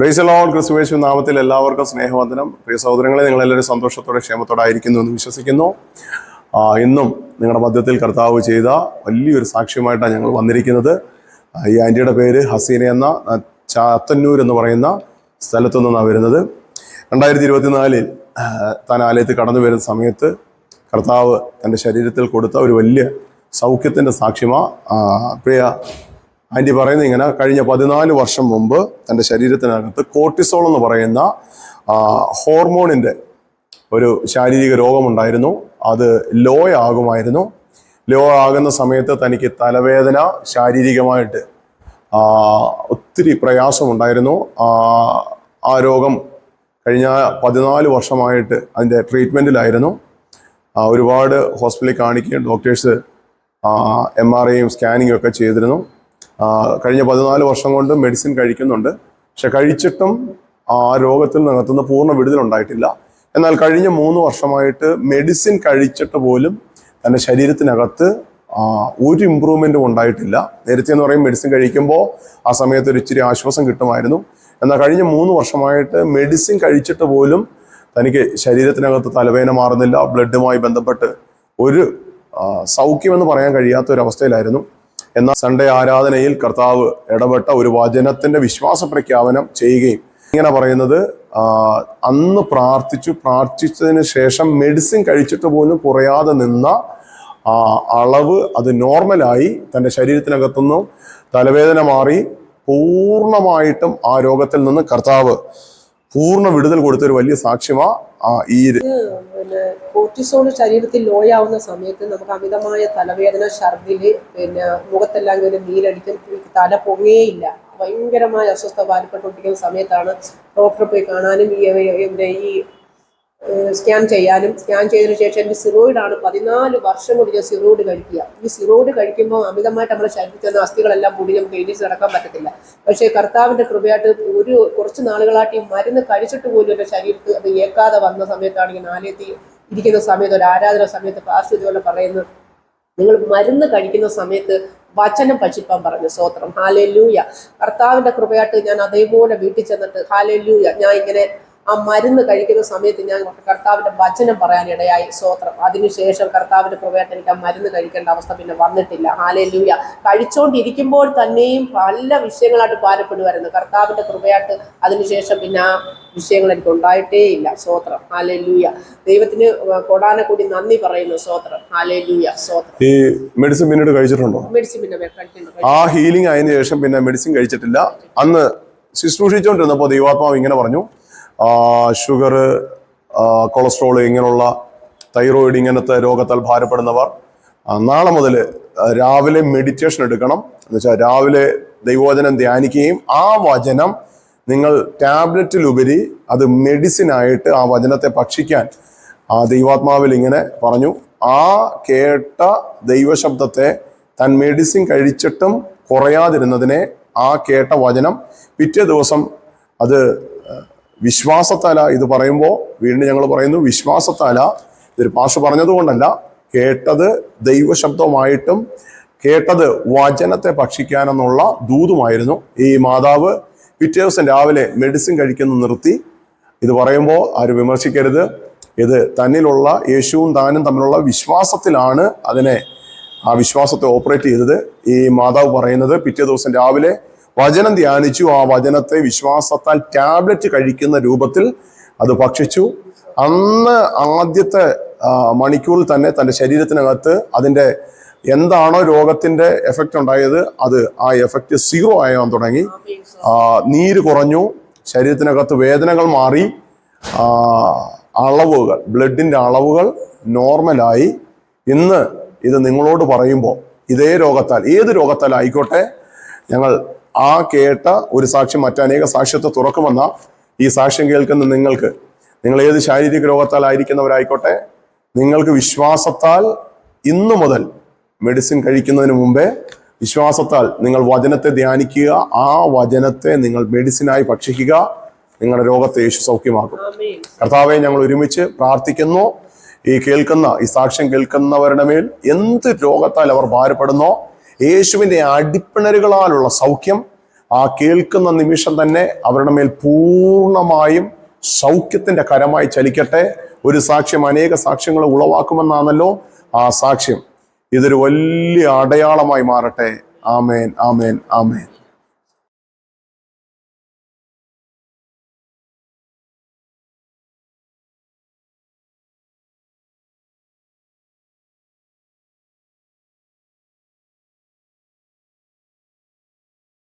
പ്രൈസലോൺ ക്രിസ്തുവേശു നാമത്തിൽ എല്ലാവർക്കും സ്നേഹവന്ദനം. പ്രിയ സഹോദരങ്ങളെ നിങ്ങളെല്ലാവരും സന്തോഷത്തോടെ ക്ഷേമത്തോടെ ആയിരിക്കുന്നു എന്ന് വിശ്വസിക്കുന്നു. ഇന്നും നിങ്ങളുടെ മധ്യത്തിൽ കർത്താവ് ചെയ്ത വലിയൊരു സാക്ഷ്യമായിട്ടാണ് ഞങ്ങൾ വന്നിരിക്കുന്നത്. ഈ ആന്റിയുടെ പേര് ഹസീന എന്ന ചാത്തന്നൂർ എന്ന് പറയുന്ന സ്ഥലത്തു നിന്നാണ് വരുന്നത്. രണ്ടായിരത്തി ഇരുപത്തിനാലിൽ താൻ ആലയത്തിൽ കടന്നു വരുന്ന സമയത്ത് കർത്താവ് തന്റെ ശരീരത്തിൽ കൊടുത്ത ഒരു വലിയ സൗഖ്യത്തിന്റെ സാക്ഷ്യമാണ് പ്രിയ ആന്റി പറയുന്നത് ഇങ്ങനെ കഴിഞ്ഞ പതിനാല് വർഷം മുമ്പ് തന്റെ ശരീരത്തിനകത്ത് കോർട്ടിസോൾ എന്ന് പറയുന്ന ഹോർമോണിന്റെ ഒരു ശാരീരിക രോഗമുണ്ടായിരുന്നു. അത് ലോ ആകുമായിരുന്നു. ലോ ആകുന്ന സമയത്ത് തനിക്ക് തലവേദന ശാരീരികമായിട്ട് ഒത്തിരി പ്രയാസമുണ്ടായിരുന്നു. ആ, രോഗം കഴിഞ്ഞ പതിനാല് വർഷമായിട്ട് അതിന്റെ ട്രീറ്റ്മെന്റിലായിരുന്നു ഒരുപാട് ഹോസ്പിറ്റലിൽ കാണിക്കുകയും ഡോക്ടേഴ്സ് എം ആർ ഐയും സ്കാനിങ്ങും ഒക്കെ ചെയ്തിരുന്നു. കഴിഞ്ഞ പതിനാല് വർഷം കൊണ്ട് മെഡിസിൻ കഴിക്കുന്നുണ്ട്. പക്ഷെ കഴിച്ചിട്ടും ആ രോഗത്തിൽ നികത്തുന്ന പൂർണ വിടുതലുണ്ടായിട്ടില്ല എന്നാൽ കഴിഞ്ഞ മൂന്ന് വർഷമായിട്ട് മെഡിസിൻ കഴിച്ചിട്ട് പോലും തന്റെ ശരീരത്തിനകത്ത് ഒരു ഇമ്പ്രൂവ്മെന്റും ഉണ്ടായിട്ടില്ല. നേരത്തെ എന്ന് പറയും മെഡിസിൻ കഴിക്കുമ്പോൾ ആ സമയത്ത് ഒരു ഇച്ചിരി ആശ്വാസം കിട്ടുമായിരുന്നു. എന്നാൽ കഴിഞ്ഞ മൂന്ന് വർഷമായിട്ട് മെഡിസിൻ കഴിച്ചിട്ട് പോലും തനിക്ക് ശരീരത്തിനകത്ത് തലവേദന മാറുന്നില്ല. ബ്ലഡുമായി ബന്ധപ്പെട്ട് ഒരു സൗഖ്യം സൗഖ്യമെന്ന് പറയാൻ കഴിയാത്ത ഒരു അവസ്ഥയിലായിരുന്നു. എന്നാൽ സൺഡേ ആരാധനയിൽ കർത്താവ് ഇടപെട്ട ഒരു വചനത്തിന്റെ വിശ്വാസ പ്രഖ്യാപനം ചെയ്യുകയും ഇങ്ങനെ പറയുന്നത് അന്ന് പ്രാർത്ഥിച്ചു പ്രാർത്ഥിച്ചതിന് ശേഷം മെഡിസിൻ കഴിച്ചിട്ട് പോലും കുറയാതെ നിന്ന അളവ് അത് നോർമലായി തന്റെ ശരീരത്തിനകത്തുനിന്നും തലവേദന മാറി പൂർണമായിട്ടും ആ രോഗത്തിൽ നിന്ന് കർത്താവ് പൂർണ വിടുതൽ കൊടുത്ത ഒരു വലിയ സാക്ഷ്യമാ ആ ഈ പിന്നെ കോർട്ടിസോൾ ശരീരത്തിൽ ലോയാവുന്ന സമയത്ത് നമുക്ക് അമിതമായ തലവേദന ഛർദിൽ പിന്നെ മുഖത്തെല്ലാം ഇങ്ങനെ നീരടിക്കും തല പൊങ്ങേയില്ല. ഭയങ്കരമായ അസ്വസ്ഥ ബാധപ്പെട്ടുകൊണ്ടിരിക്കുന്ന സമയത്താണ് ഡോക്ടറെ പോയി കാണാനും ഈ ഈ സ്കാൻ ചെയ്യാനും സ്കാൻ ചെയ്തതിനു ശേഷം എന്റെ സിറോയിഡാണ് പതിനാല് വർഷം കൊണ്ട് ഞാൻ സിറോയിഡ് കഴിക്കുക. ഈ സിറോയിഡ് കഴിക്കുമ്പോൾ അമിതമായിട്ട് നമ്മുടെ ശരീരത്തിൽ നിന്ന് അസ്ഥികളെല്ലാം കൂടി നമുക്ക് എണീച്ച് നടക്കാൻ പറ്റത്തില്ല. പക്ഷേ കർത്താവിന്റെ കൃപയായിട്ട് ഒരു കുറച്ച് നാളുകളായിട്ട് ഈ മരുന്ന് കഴിച്ചിട്ട് പോലും എന്റെ ശരീരത്തിൽ അത് ഏക്കാതെ വന്ന സമയത്താണെങ്കിൽ നാലെത്തി ഇരിക്കുന്ന സമയത്ത് ഒരു ആരാധന സമയത്ത് പാസ്റ്റ് ഇതുപോലെ പറയുന്നു നിങ്ങൾ മരുന്ന് കഴിക്കുന്ന സമയത്ത് വചനം പച്ചിപ്പാൻ പറഞ്ഞു സ്തോത്രം. ഹാലേ ലൂയ കർത്താവിന്റെ കൃപയായിട്ട് ഞാൻ അതേപോലെ വീട്ടിൽ ചെന്നിട്ട് ഹാലേ ലൂയ ഞാൻ ഇങ്ങനെ ആ മരുന്ന് കഴിക്കുന്ന സമയത്ത് ഞാൻ കർത്താവിന്റെ വചനം പറയാൻ ഇടയായി. സ്തോത്രം. അതിനുശേഷം കർത്താവിന്റെ കൃപയായിട്ട് എനിക്ക് ആ മരുന്ന് കഴിക്കേണ്ട അവസ്ഥ പിന്നെ വന്നിട്ടില്ല. ഹാലേ ലൂയ കഴിച്ചുകൊണ്ടിരിക്കുമ്പോൾ തന്നെയും പല വിഷയങ്ങളായിട്ട് ഭാരപ്പെടുമായിരുന്നു കർത്താവിന്റെ കൃപയായിട്ട് അതിനുശേഷം പിന്നെ ആ വിഷയങ്ങൾ എനിക്ക് ഉണ്ടായിട്ടേ ഇല്ല. സ്തോത്രം. ഹാലേ ലൂയ ദൈവത്തിന് കൊടാനെ കൂടി നന്ദി പറയുന്നു. സ്തോത്രം. ഹാലേ ലൂയ സ്തോത്രം. ഈ മെഡിസിൻ പിന്നീട് കഴിച്ചിട്ടുണ്ടോ? മെഡിസിൻ പിന്നെ ആ ഹീലിംഗ് ആയതിനു ശേഷം പിന്നെ മെഡിസിൻ കഴിച്ചിട്ടില്ല. അന്ന് ശുശ്രൂഷിച്ചുകൊണ്ടിരുന്നപ്പോൾ ദൈവാത്മാവ് ഇങ്ങനെ പറഞ്ഞു ഷുഗർ കൊളസ്ട്രോൾ ഇങ്ങനെയുള്ള തൈറോയിഡ് ഇങ്ങനത്തെ രോഗത്താൽ ഭാരപ്പെടുന്നവർ നാളെ മുതൽ രാവിലെ മെഡിറ്റേഷൻ എടുക്കണം. എന്ന് വെച്ചാൽ രാവിലെ ദൈവവചനം ധ്യാനിക്കുകയും ആ വചനം നിങ്ങൾ ടാബ്ലറ്റിലുപരി അത് മെഡിസിനായിട്ട് ആ വചനത്തെ ഭക്ഷിക്കാൻ ആ ദൈവാത്മാവിൽ ഇങ്ങനെ പറഞ്ഞു. ആ കേട്ട ദൈവശബ്ദത്തെ താൻ മെഡിസിൻ കഴിച്ചിട്ടും കുറയാതിരുന്നതിനെ ആ കേട്ട വചനം പിറ്റേ ദിവസം അത് വിശ്വാസത്താല ഇത് പറയുമ്പോൾ വീണ്ടും ഞങ്ങൾ പറയുന്നു വിശ്വാസത്താല ഇതൊരു പാഷ പറഞ്ഞതുകൊണ്ടല്ല കേട്ടത് ദൈവശബ്ദമായിട്ടും കേട്ടത് വചനത്തെ ഭക്ഷിക്കാനെന്നുള്ള ദൂതുമായിരുന്നു. ഈ മാതാവ് പിറ്റേ ദിവസം രാവിലെ മെഡിസിൻ കഴിക്കുന്നു നിർത്തി. ഇത് പറയുമ്പോൾ ആരും വിമർശിക്കരുത്. ഇത് തന്നിലുള്ള യേശുവും താനും തമ്മിലുള്ള വിശ്വാസത്തിലാണ് അതിനെ ആ വിശ്വാസത്തെ ഓപ്പറേറ്റ് ചെയ്തത്. ഈ മാതാവ് പറയുന്നത് പിറ്റേ ദിവസം രാവിലെ വചനം ധ്യാനിച്ചു. ആ വചനത്തെ വിശ്വാസത്താൽ ടാബ്ലറ്റ് കഴിക്കുന്ന രൂപത്തിൽ അത് ഭക്ഷിച്ചു. അന്ന് ആദ്യത്തെ മണിക്കൂറിൽ തന്നെ തന്റെ ശരീരത്തിനകത്ത് അതിന്റെ എന്താണോ രോഗത്തിന്റെ എഫക്റ്റ് ഉണ്ടായത് അത് ആ എഫക്റ്റ് സീറോ ആയാൻ തുടങ്ങി. നീര് കുറഞ്ഞു. ശരീരത്തിനകത്ത് വേദനകൾ മാറി. അളവുകൾ ബ്ലഡിന്റെ അളവുകൾ നോർമലായി ഇന്ന് ഇത് നിങ്ങളോട് പറയുമ്പോൾ ഇതേ രോഗത്താൽ ഏത് രോഗത്താൽ ആയിക്കോട്ടെ ഞങ്ങൾ ആ കേട്ട ഒരു സാക്ഷ്യം മറ്റനേക സാക്ഷ്യത്തെ തുറക്കുമെന്ന ഈ സാക്ഷ്യം കേൾക്കുന്ന നിങ്ങൾക്ക്. നിങ്ങൾ ഏത് ശാരീരിക രോഗത്താൽ ആയിരിക്കുന്നവരായിക്കോട്ടെ നിങ്ങൾക്ക് വിശ്വാസത്താൽ ഇന്നു മുതൽ മെഡിസിൻ കഴിക്കുന്നതിന് മുമ്പേ വിശ്വാസത്താൽ നിങ്ങൾ വചനത്തെ ധ്യാനിക്കുക ആ വചനത്തെ നിങ്ങൾ മെഡിസിനായി ഭക്ഷിക്കുക നിങ്ങളുടെ രോഗത്തെ യേശു സൗഖ്യമാക്കും. കർത്താവെ ഞങ്ങൾ ഒരുമിച്ച് പ്രാർത്ഥിക്കുന്നു. ഈ കേൾക്കുന്ന ഈ സാക്ഷ്യം കേൾക്കുന്നവരുടെ മേൽ എന്ത് രോഗത്താൽ അവർ ഭാരപ്പെടുന്നോ യേശുവിന്റെ അടിപ്പിണരുകളാലുള്ള സൗഖ്യം ആ കേൾക്കുന്ന നിമിഷം തന്നെ അവരുടെ മേൽ പൂർണമായും സൗഖ്യത്തിന്റെ കരമായി ചലിക്കട്ടെ. ഒരു സാക്ഷ്യം അനേക സാക്ഷ്യങ്ങൾ ഉളവാക്കുമെന്നാണല്ലോ ആ സാക്ഷ്യം. ഇതൊരു വലിയ അടയാളമായി മാറട്ടെ. ആമേൻ ആമേൻ ആമേൻ.